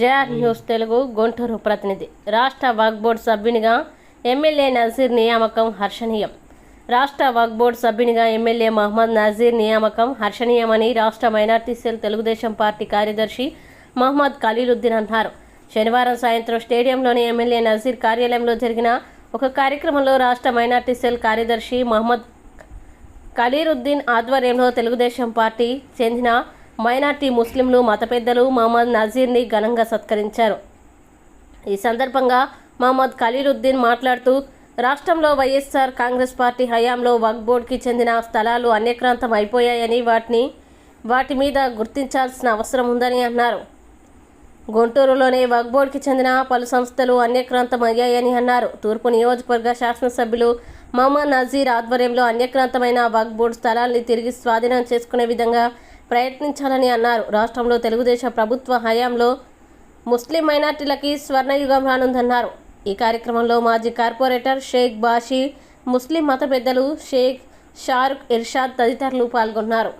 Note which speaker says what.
Speaker 1: JR news Telugu Guntur ప్రతినిధి. రాష్ట్ర వక్ board సభ్యునిగా ఎమ్మెల్యే నజీర్ నియామకం హర్షణీయం. రాష్ట్ర వక్ బోర్డు సభ్యునిగా ఎమ్మెల్యే మహమ్మద్ నజీర్ నియామకం హర్షణీయమని రాష్ట్ర మైనార్టీ సెల్ తెలుగుదేశం పార్టీ కార్యదర్శి మహమ్మద్ ఖలీలుద్దీన్ అన్నారు. శనివారం సాయంత్రం స్టేడియంలోని ఎమ్మెల్యే నజీర్ కార్యాలయంలో జరిగిన ఒక కార్యక్రమంలో రాష్ట్ర మైనార్టీ సెల్ కార్యదర్శి మహమ్మద్ ఖలీరుద్దీన్ ఆధ్వర్యంలో తెలుగుదేశం పార్టీ చెందిన మైనార్టీ ముస్లింలు మత పెద్దలు మహమ్మద్ నజీర్ని ఘనంగా సత్కరించారు. ఈ సందర్భంగా మహమ్మద్ ఖలీలుద్దీన్ మాట్లాడుతూ రాష్ట్రంలో వైఎస్ఆర్ కాంగ్రెస్ పార్టీ హయాంలో వక్ఫ్ బోర్డుకి చెందిన స్థలాలు అన్యక్రాంతం అయిపోయాయని వాటిని వాటి మీద గుర్తించాల్సిన అవసరం ఉందని అన్నారు. గుంటూరులోనే వక్ఫ్ బోర్డుకి చెందిన పలు సంస్థలు అన్యక్రాంతం అయ్యాయని అన్నారు. తూర్పు నియోజకవర్గ శాసనసభ్యులు మహమ్మద్ నజీర్ ఆధ్వర్యంలో అన్యక్రాంతమైన వక్ఫ్ బోర్డు స్థలాల్ని తిరిగి స్వాధీనం చేసుకునే విధంగా ప్రయత్నించాలని అన్నారు. రాష్ట్రంలో తెలుగుదేశం ప్రభుత్వ హయాంలో ముస్లిం మైనార్టీలకి స్వర్ణయుగం రానుందన్నారు. ఈ కార్యక్రమంలో మాజీ కార్పొరేటర్ షేక్ బాషీ ముస్లిం మత పెద్దలు షేక్ షారుక్ ఇర్షాద్ తదితరులు పాల్గొన్నారు.